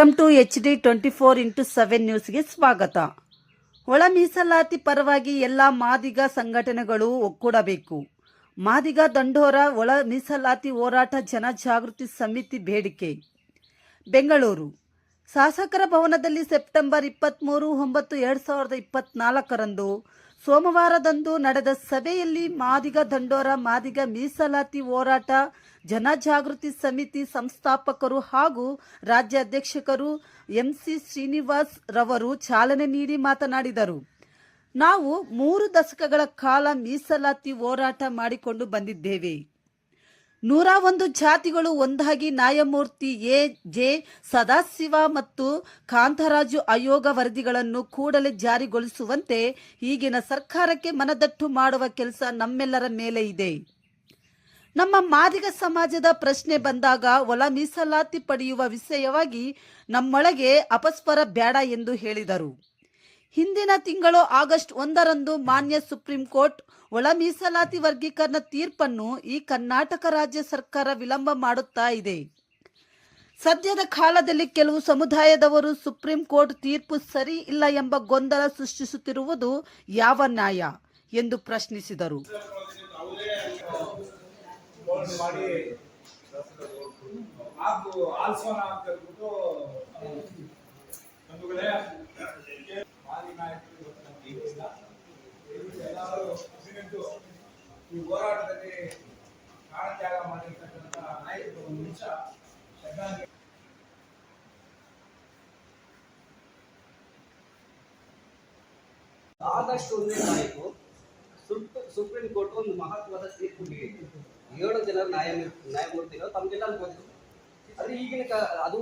Welcome to H D twenty four into seven ನ್ಯೂಸ್ಗೆ ಸ್ವಾಗತ. ಒಳ ಮೀಸಲಾತಿ ಪರವಾಗಿ ಎಲ್ಲ ಮಾದಿಗ ಸಂಘಟನೆಗಳು ಒಕ್ಕೂಡಬೇಕು ಮಾದಿಗ ದಂಡೋರ ಒಳ ಮೀಸಲಾತಿ ಹೋರಾಟ ಜನಜಾಗೃತಿ ಸಮಿತಿ ಬೇಡಿಕೆ. ಬೆಂಗಳೂರು. ಶಾಸಕರ ಭವನದಲ್ಲಿ ಸೆಪ್ಟೆಂಬರ್ ಇಪ್ಪತ್ತ್ಮೂರು ಒಂಬತ್ತು, ಎರಡು ಸಾವಿರದ ಇಪ್ಪತ್ನಾಲ್ಕರಂದು ಸೋಮವಾರದಂದು ನಡೆದ ಸಭೆಯಲ್ಲಿ ಮಾದಿಗ ದಂಡೋರ, ಮಾದಿಗ ಮೀಸಲಾತಿ ಹೋರಾಟ, ಜನಜಾಗೃತಿ ಸಮಿತಿ ಸಂಸ್ಥಾಪಕರು ಹಾಗೂ ರಾಜ್ಯ ಅಧ್ಯಕ್ಷಕರು ಎಂಸಿ ಶ್ರೀನಿವಾಸ್ ರವರು ಚಾಲನೆ ನೀಡಿ ಮಾತನಾಡಿದರು. ನಾವು ಮೂರು ದಶಕಗಳ ಕಾಲ ಮೀಸಲಾತಿ ಹೋರಾಟ ಮಾಡಿಕೊಂಡು ಬಂದಿದ್ದೇವೆ. ನೂರ ಒಂದು ಜಾತಿಗಳು ಒಂದಾಗಿ ನ್ಯಾಯಮೂರ್ತಿ ಎ ಜೆ ಸದಾಶಿವ ಮತ್ತು ಕಾಂತರಾಜು ಆಯೋಗ ವರದಿಗಳನ್ನು ಕೂಡಲೇ ಜಾರಿಗೊಳಿಸುವಂತೆ ಈಗಿನ ಸರ್ಕಾರಕ್ಕೆ ಮನದಟ್ಟು ಮಾಡುವ ಕೆಲಸ ನಮ್ಮೆಲ್ಲರ ಮೇಲೆ ಇದೆ. ನಮ್ಮ ಮಾದಿಗ ಸಮಾಜದ ಪ್ರಶ್ನೆ ಬಂದಾಗ ಒಳ ಮೀಸಲಾತಿ ಪಡೆಯುವ ವಿಷಯವಾಗಿ ನಮ್ಮೊಳಗೆ ಅಪಸ್ವರ ಬೇಡ ಎಂದು ಹೇಳಿದರು. ಹಿಂದಿನ ತಿಂಗಳು ಆಗಸ್ಟ್ ಒಂದರಂದು ಮಾನ್ಯ ಸುಪ್ರೀಂ ಕೋರ್ಟ್ ಒಳ ಮೀಸಲಾತಿ ವರ್ಗೀಕರಣ ತೀರ್ಪನ್ನು ಈ ಕರ್ನಾಟಕ ರಾಜ್ಯ ಸರ್ಕಾರ ವಿಳಂಬ ಮಾಡುತ್ತಾ ಇದೆ. ಸದ್ಯದ ಕಾಲದಲ್ಲಿ ಕೆಲವು ಸಮುದಾಯದವರು ಸುಪ್ರೀಂ ಕೋರ್ಟ್ ತೀರ್ಪು ಸರಿ ಇಲ್ಲ ಎಂಬ ಗೊಂದಲ ಸೃಷ್ಟಿಸುತ್ತಿರುವುದು ಯಾವ ನ್ಯಾಯ? ಎಂದು ಪ್ರಶ್ನಿಸಿದರು ಬೋರ್ಡ್ ಮಾಡಿ ಹಾಗೂ ಆಲ್ಸೋನ ಅಂತ ಹೇಳ್ಬಿಟ್ಟು ಬಂಧುಗಳೇ ಮಾಜಿ ನಾಯಕರು ಇವತ್ತು ನಮ್ಗೆ ಈಗಿಲ್ಲ. ದಯವಿಟ್ಟು ಎಲ್ಲರೂ ಹಸಿನೆದ್ದು ಈ ಹೋರಾಟದಲ್ಲಿ ಪ್ರಾಣತ್ಯಾಗ ಮಾಡಿರ್ತಕ್ಕಂಥ ನಾಯಕರು ಒಂದು ಶ್ರದ್ಧಾಂಜಲಿ. ಆದಷ್ಟು ಒಂದೇ ನಾಯಕು ಸುಪ್ರೀಂ ಕೋರ್ಟ್ ಒಂದು ಮಹತ್ವದ ತೀರ್ಪು ಏಳು ಜನರ ನ್ಯಾಯ ನ್ಯಾಯಮೂರ್ತಿಗಳು ತಮಗೆಲ್ಲ ಗೊತ್ತು. ಅದು ಈಗಿನ ಅದು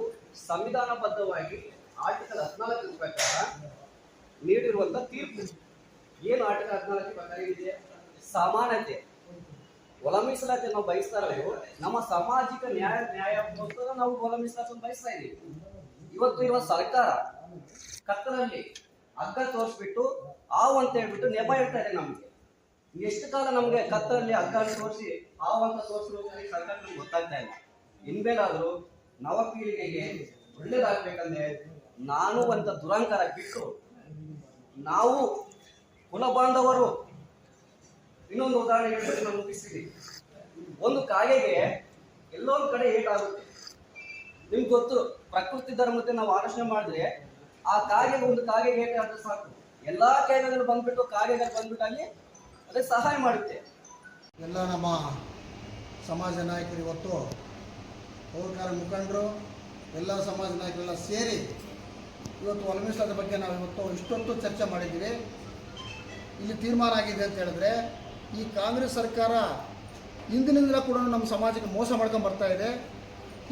ಸಂವಿಧಾನಬದ್ಧವಾಗಿ ಆರ್ಟಿಕಲ್ ಹದಿನಾಲ್ಕು ಪ್ರಕಾರ ನೀಡಿರುವಂತ ತೀರ್ಪು. ಏನು ಆರ್ಟಿಕಲ್ ಹದಿನಾಲ್ಕು ಪ್ರಕಾರ ಇದೆ? ಸಮಾನತೆ ಒಲ ಮೀಸಲಾತಿ ನಾವು ಬಯಸ್ತಾ ಇರೋದು ನಮ್ಮ ಸಾಮಾಜಿಕ ನ್ಯಾಯ ನ್ಯಾಯಕ್ಕೋಸ್ಕರ ನಾವು ಮೀಸಲಾತಿ ಬಯಸ್ತಾ ಇದ್ದೀವಿ. ಇವತ್ತು ಇರುವ ಸರ್ಕಾರ ಕತ್ತಲಲ್ಲಿ ಹಗ್ಗ ತೋರಿಸ್ಬಿಟ್ಟು ಹಾವು ಅಂತ ಹೇಳ್ಬಿಟ್ಟು ನೆಪ ಇದೆ ನಮ್ಗೆ. ಎಷ್ಟು ಕಾಲ ನಮ್ಗೆ ಕತ್ತಲಲ್ಲಿ ಹಗ್ಗ ತೋರಿಸಿ ಆವು ಅಂತ ಈ ಸರ್ಕಾರ ನಮ್ಗೆ ಗೊತ್ತಾಗ್ತಾ ಇಲ್ಲ. ಇನ್ಮೇಲಾದ್ರೂ ನವ ಪೀಳಿಗೆಗೆ ಒಳ್ಳೇದಾಗ್ಬೇಕಂದ್ರೆ ನಾನು ಅಂತ ದುರಂಕಾರ ಬಿಟ್ಟು ನಾವು ಕುಲ ಬಾಂಧವರು ಇನ್ನೊಂದು ಉದಾಹರಣೆ ಹೇಳಿದ್ರೆ ನಾನು ಮುಗಿಸ್ತೀನಿ ಒಂದು ಕಾಗೆಗೆ ಎಲ್ಲೋ ಒಂದು ಕಡೆ ಏಟಾಗುತ್ತೆ. ನಿಮ್ಗೆ ಗೊತ್ತು, ಪ್ರಕೃತಿ ಧರ್ಮಕ್ಕೆ ನಾವು ಆಲೋಚನೆ ಮಾಡಿದ್ರೆ ಆ ಕಾಗೆಗೆ ಒಂದು ಕಾಗೆಗೆ ಆದ್ರೆ ಸಾಕು. ಎಲ್ಲಾ ಕಾಯಿಲೆಗಳು ಬಂದ್ಬಿಟ್ಟು ಕಾಗೆಗಳು ಬಂದ್ಬಿಟ್ಟು ಅಲ್ಲಿ ಅದೇ ಸಹಾಯ ಮಾಡುತ್ತೆ. ಎಲ್ಲ ನಮ್ಮ ಸಮಾಜ ನಾಯಕರು ಇವತ್ತು ಪೌರಕಾರ ಮುಖಂಡರು, ಎಲ್ಲ ಸಮಾಜ ನಾಯಕರೆಲ್ಲ ಸೇರಿ ಇವತ್ತು ಒಲಮಿಸಲಾದ ಬಗ್ಗೆ ನಾವು ಇವತ್ತು ಇಷ್ಟೊತ್ತು ಚರ್ಚೆ ಮಾಡಿದ್ದೀವಿ. ಇಲ್ಲಿ ತೀರ್ಮಾನ ಆಗಿದೆ ಅಂತ ಹೇಳಿದ್ರೆ ಈ ಕಾಂಗ್ರೆಸ್ ಸರ್ಕಾರ ಹಿಂದಿನಿಂದ ಕೂಡ ನಮ್ಮ ಸಮಾಜಕ್ಕೆ ಮೋಸ ಮಾಡ್ಕೊಂಡು ಬರ್ತಾ ಇದೆ.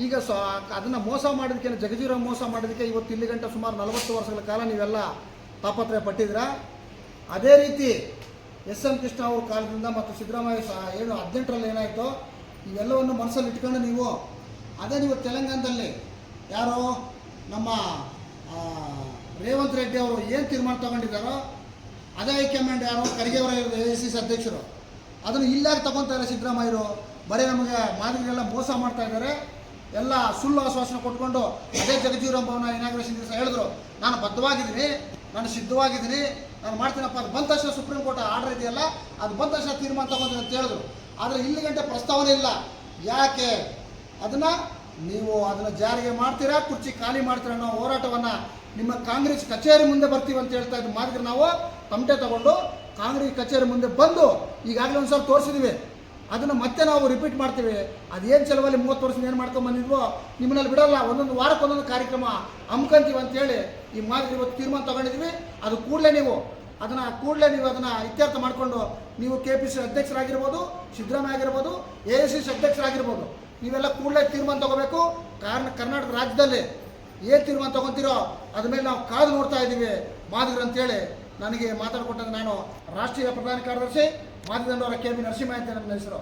ಈಗ ಸ, ಅದನ್ನು ಮೋಸ ಮಾಡೋದಕ್ಕೆ ಜಗಜೀರ ಮೋಸ ಮಾಡೋದಕ್ಕೆ ಇವತ್ತು ಇಲ್ಲಿ ಗಂಟೆ ಸುಮಾರು ನಲವತ್ತು ವರ್ಷಗಳ ಕಾಲ ನೀವೆಲ್ಲ ತಾಪತ್ರಯ ಪಟ್ಟಿದ್ರ ಅದೇ ರೀತಿ ಎಸ್ ಎಂ ಕೃಷ್ಣ ಅವ್ರ ಕಾಲದಿಂದ ಮತ್ತು ಸಿದ್ದರಾಮಯ್ಯ ಸಹ ಏನು ಹದಿನೆಂಟರಲ್ಲಿ ಏನಾಯಿತು, ಇವೆಲ್ಲವನ್ನು ಮನಸ್ಸಲ್ಲಿ ಇಟ್ಕೊಂಡು ನೀವು, ಅದೇ ನೀವು ತೆಲಂಗಾಣದಲ್ಲಿ ಯಾರೋ ನಮ್ಮ ರೇವಂತ್ ರೆಡ್ಡಿ ಅವರು ಏನು ತೀರ್ಮಾನ ತಗೊಂಡಿದ್ದಾರೋ ಅದೇ ಹೈಕಮಾಂಡ್ ಯಾರು? ಖರ್ಗೆ ಅವರ ಎ ಸಿ ಸಿ ಅಧ್ಯಕ್ಷರು. ಅದನ್ನು ಇಲ್ಲಾಗಿ ತಗೊತಾರೆ ಸಿದ್ದರಾಮಯ್ಯರು. ಬರೀ ನಮಗೆ ಮಾದರಿಗೆಲ್ಲ ಮೋಸ ಮಾಡ್ತಾ ಇದ್ದಾರೆ. ಎಲ್ಲ ಸುಳ್ಳು ಆಶ್ವಾಸನೆ ಕೊಟ್ಕೊಂಡು ಅದೇ ಜಗಜೀವರಾಮ್ ಭವನ ಇನಾಗ್ರೇಷನ್ ದಿವಸ ಹೇಳಿದ್ರು. ನಾನು ಬದ್ಧವಾಗಿದ್ದೀನಿ, ನಾನು ಸಿದ್ಧವಾಗಿದ್ದೀನಿ, ನಾನು ಮಾಡ್ತೀನಪ್ಪ ಅದು ಬಂದ ತಕ್ಷಣ ಸುಪ್ರೀಂ ಕೋರ್ಟ್ ಆರ್ಡರ್ ಇದೆಯಲ್ಲ, ಅದು ಬಂದ ತಕ್ಷಣ ತೀರ್ಮಾನ ತಗೊಂತೀನಿ ಅಂತ ಹೇಳಿದ್ರು. ಆದರೆ ಇಲ್ಲಿ ಗಂಟೆ ಪ್ರಸ್ತಾವನೆ ಇಲ್ಲ. ಯಾಕೆ? ಅದನ್ನು ನೀವು ಅದನ್ನು ಜಾರಿಗೆ ಮಾಡ್ತೀರಾ, ಕುರ್ಚಿ ಖಾಲಿ ಮಾಡ್ತೀರಾ ಅನ್ನೋ ಹೋರಾಟವನ್ನು ನಿಮ್ಮ ಕಾಂಗ್ರೆಸ್ ಕಚೇರಿ ಮುಂದೆ ಬರ್ತೀವಿ ಅಂತ ಹೇಳ್ತಾ ಇದ್ದು ಮಾಡಿದ್ರೆ ನಾವು ತಮಟೆ ತಗೊಂಡು ಕಾಂಗ್ರೆಸ್ ಕಚೇರಿ ಮುಂದೆ ಬಂದು ಈಗಾಗಲೇ ಒಂದು ಸಲ ತೋರಿಸಿದ್ವಿ. ಅದನ್ನು ಮತ್ತೆ ನಾವು ರಿಪೀಟ್ ಮಾಡ್ತೀವಿ. ಅದೇನು ಸಲುವಲ್ಲಿ ಮೂವತ್ತು ವರ್ಷ ಏನು ಮಾಡ್ಕೊಂಡು ಬಂದಿದ್ವೋ ನಿಮ್ಮನ್ನಲ್ಲಿ ಬಿಡಲ್ಲ. ಒಂದೊಂದು ವಾರಕ್ಕೆ ಒಂದೊಂದು ಕಾರ್ಯಕ್ರಮ ಹಮ್ಕೊಂತೀವಿ ಅಂತೇಳಿ ಈ ಮಾದರಿ ಇವತ್ತು ತೀರ್ಮಾನ ತಗೊಂಡಿದ್ವಿ. ಅದು ಕೂಡಲೇ ನೀವು ಅದನ್ನು ಕೂಡಲೇ ನೀವು ಅದನ್ನು ಇತ್ಯರ್ಥ ಮಾಡಿಕೊಂಡು ನೀವು ಕೆ ಪಿ ಸಿ ಅಧ್ಯಕ್ಷರಾಗಿರ್ಬೋದು, ಸಿದ್ದರಾಮಯ್ಯ ಆಗಿರ್ಬೋದು, ಎ ಎಸ್ ಸಿ ಅಧ್ಯಕ್ಷರಾಗಿರ್ಬೋದು, ನೀವೆಲ್ಲ ಕೂಡಲೇ ತೀರ್ಮಾನ ತಗೋಬೇಕು. ಕಾರಣ ಕರ್ನಾಟಕ ರಾಜ್ಯದಲ್ಲಿ ಏನು ತೀರ್ಮಾನ ತೊಗೊತೀರೋ ಅದ್ರ ಮೇಲೆ ನಾವು ಕಾದು ನೋಡ್ತಾ ಇದ್ದೀವಿ. ಮಾದಿಗರು ಅಂತೇಳಿ ನನಗೆ ಮಾತಾಡ್ಕೊಟ್ಟಂಗೆ ನಾನು ರಾಷ್ಟ್ರೀಯ ಪ್ರಧಾನ ಕಾರ್ಯದರ್ಶಿ ಮಾದಿಗಂಡವರ ಕೆ. ಬಿ ನರಸಿಂಹ ಅಂತ ನನ್ನ ಹೆಸರು.